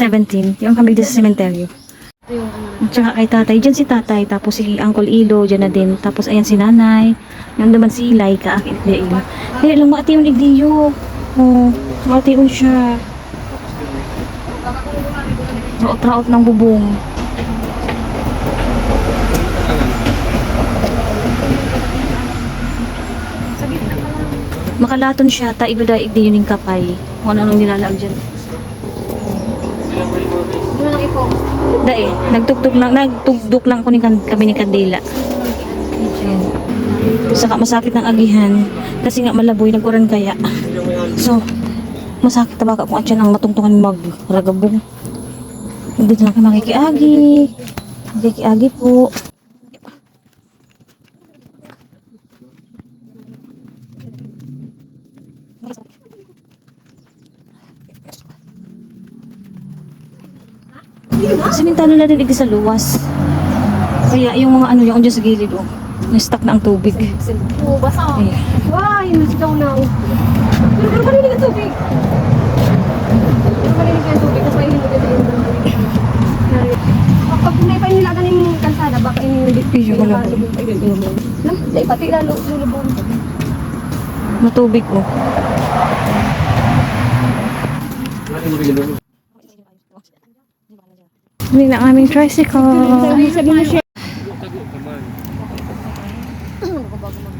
17. Yung kami dito sa sementeryo. At saka kay tatay, dyan si tatay, tapos si Uncle Ilo, dyan na din. Tapos ayan si nanay, yung naman si Laika, akin Igdiyo. Kaya lang maati yung Igdiyo. Oh, maati yun siya. Raot-raot ng bubong. Makalaton siya, ta iba da Igdiyo ning kapay. Kung ano nung nilalaag dyan. Dai, nagtugtog lang, nagtugdok lang ko ni kami ni Kandila. Saka masakit ng agihan kasi nga malaboy nag-uran kaya. So, masakit na baka kung atyan ang matungtungan magragabong. Hindi na kayo makikiagi. Makikiagi po. Simintano na rin sa luwas. Kaya yung mga ano yung dyan sa gilid oh. Na-stuck na ang tubig. Oo, basa. Ay, Why? Nasigaw na ako. Pero pero marinig ang tubig. Pero marinig ang tubig. Tapos may hinugin na yun. Pag may painilagan yung kalsada, baka yung Iyo, wala po. Lam, dahil pati lalo lulubon. matubig oh. Bili na aming tricycle. Sabi mo siya. Bago